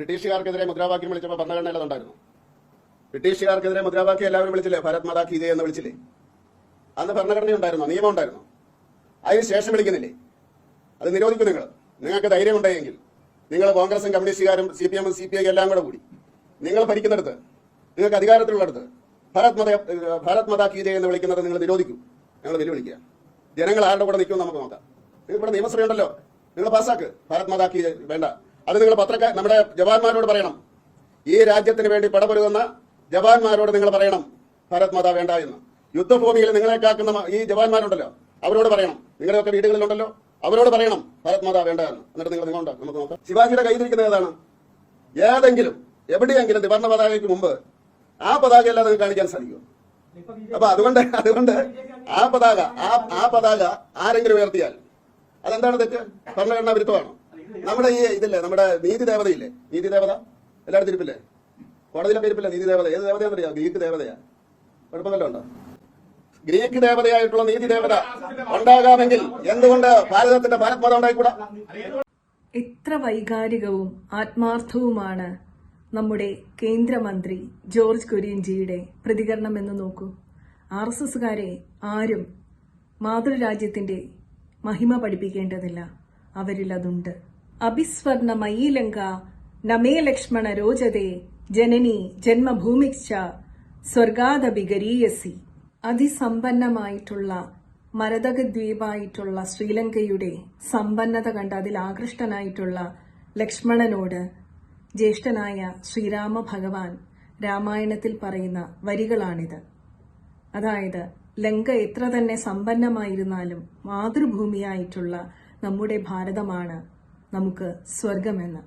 ബ്രിട്ടീഷുകാർക്കെതിരെ മുദ്രാവാക്യം വിളിച്ചപ്പോൾ ഭരണഘടനയിൽ ഉണ്ടായിരുന്നു ബ്രിട്ടീഷുകാർക്കെതിരെ മുദ്രാവാക്യം എല്ലാവരും വിളിച്ചില്ലേ? ഭാരത് മാതാ എന്ന് വിളിച്ചില്ലേ? അന്ന് ഭരണഘടന ഉണ്ടായിരുന്നു? നിയമം ഉണ്ടായിരുന്നു? അതിന് ശേഷം വിളിക്കുന്നില്ലേ? അത് നിരോധിക്കും നിങ്ങൾ. നിങ്ങൾക്ക് ധൈര്യം ഉണ്ടായെങ്കിൽ നിങ്ങൾ കോൺഗ്രസും കമ്മ്യൂണിസ്റ്റുകാരും സി പി എമ്മും സി പി ഐ എല്ലാം കൂടെ കൂടി. നിങ്ങൾ ഭരിക്കുന്നിടത്ത് നിങ്ങൾക്ക് അധികാരത്തിലുള്ളിടത്ത് ഭാരത് മത ഭാരത് മാതാ കീതയെ എന്ന് വിളിക്കുന്നത് നിങ്ങൾ നിരോധിക്കും. ഞങ്ങൾ വെല്ലുവിളിക്കുക. ജനങ്ങൾ ആരുടെ കൂടെ നിൽക്കും നമുക്ക് നോക്കാം. നിങ്ങൾക്ക് ഇവിടെ നിയമസഭയുണ്ടല്ലോ. നിങ്ങൾ പാസ്സാക്ക്. ഭാരത് മാതാ കീത വേണ്ട. അത് നിങ്ങൾ പത്രക്കാർ നമ്മുടെ ജവാന്മാരോട് പറയണം. ഈ രാജ്യത്തിന് വേണ്ടി പടപൊരുതുന്ന ജവാന്മാരോട് നിങ്ങൾ പറയണം. ഭാരത് മാതാ വേണ്ട എന്ന്. യുദ്ധഭൂമിയിൽ നിങ്ങളെ കാക്കുന്ന ഈ ജവാന്മാരുണ്ടല്ലോ അവരോട് പറയണം. നിങ്ങളുടെയൊക്കെ വീടുകളിലുണ്ടല്ലോ അവരോട് പറയണം ഭാരത് മാതാ വേണ്ട എന്ന്. എന്നിട്ട് നിങ്ങൾ നിങ്ങളുണ്ട്? നമുക്ക് നോക്കാം. ശിവാജിയുടെ കയ്യിലിരിക്കുന്നത് ഏതാണ്? ഏതെങ്കിലും എവിടെയെങ്കിലും ത്രിവർണ പതാകയ്ക്ക് മുമ്പ് ആ പതാക അല്ലാതെ നിങ്ങൾക്ക് കാണിക്കാൻ സാധിക്കും അപ്പൊ അതുകൊണ്ട് അതുകൊണ്ട് ആ പതാക ആ ആ പതാക ആരെങ്കിലും ഉയർത്തിയാൽ അതെന്താണ് തെറ്റ്? ഭരണഘടനാ വിരുദ്ധമാണോ? നമ്മുടെ ഈ ഇതില്ലേ നമ്മുടെ നീതി ദേവതയില്ലേ? നീതി ദേവത? എല്ലായിടത്തും ഇരിപ്പില്ലേ കോടതിയിലൊക്കെ ഇരിപ്പില്ല നീതി ദേവത? ഏത് ദേവതയാണെന്നറിയാം ഗ്രീക്ക് ദേവതയാ. കുഴപ്പമല്ലോ ഉണ്ടോ ഗ്രീക്ക് ദേവതയായിട്ടുള്ള നീതി ദേവത ഉണ്ടാകാമെങ്കിൽ എന്തുകൊണ്ട് ഭാരതത്തിന്റെ ഭാരത് മതം ഉണ്ടായിക്കൂടാ? എത്ര വൈകാരികവും ആത്മാർത്ഥവുമാണ് നമ്മുടെ കേന്ദ്രമന്ത്രി ജോർജ് കുര്യൻജിയുടെ പ്രതികരണം എന്ന് നോക്കൂ. ആർ എസ് എസുകാരെ ആരും മാതൃരാജ്യത്തിന്റെ മഹിമ പഠിപ്പിക്കേണ്ടതില്ല. അവരിൽ അതുണ്ട്. അഭിസ്വർണമയീ മയിലങ്ക നമേ ലക്ഷ്മണ രോചതേ ജനനി ജന്മഭൂമിച്ച സ്വർഗാദഭിഗരീയസി. അതിസമ്പന്നമായിട്ടുള്ള മരതകദ്വീപായിട്ടുള്ള ശ്രീലങ്കയുടെ സമ്പന്നത കണ്ട് അതിൽ ആകൃഷ്ടനായിട്ടുള്ള ലക്ഷ്മണനോട് ജ്യേഷ്ഠനായ ശ്രീരാമ ഭഗവാൻ രാമായണത്തിൽ പറയുന്ന വരികളാണിത്. അതായത് ലങ്ക എത്ര തന്നെ സമ്പന്നമായിരുന്നാലും മാതൃഭൂമിയായിട്ടുള്ള നമ്മുടെ ഭാരതമാണ് നമുക്ക് സ്വർഗമെന്ന്.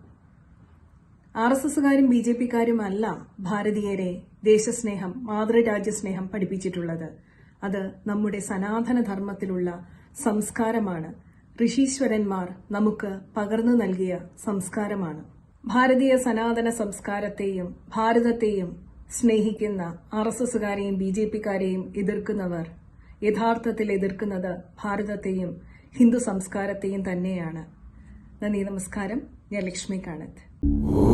ആർ എസ് എസുകാരും ബി ജെ പിക്കാരും അല്ല ഭാരതീയരെ ദേശസ്നേഹം മാതൃരാജ്യസ്നേഹം പഠിപ്പിച്ചിട്ടുള്ളത്. അത് നമ്മുടെ സനാതന ധർമ്മത്തിലുള്ള സംസ്കാരമാണ്. ഋഷീശ്വരന്മാർ നമുക്ക് പകർന്നു നൽകിയ സംസ്കാരമാണ്. ഭാരതീയ സനാതന സംസ്കാരത്തെയും ഭാരതത്തെയും സ്നേഹിക്കുന്ന ആർ എസ് എസുകാരെയും ബി ജെ പിക്കാരെയും എതിർക്കുന്നവർ യഥാർത്ഥത്തിൽ എതിർക്കുന്നത് ഭാരതത്തെയും ഹിന്ദു സംസ്കാരത്തെയും തന്നെയാണ്. നന്ദി നമസ്കാരം. ഞാൻ ലക്ഷ്മി കാണത്ത്.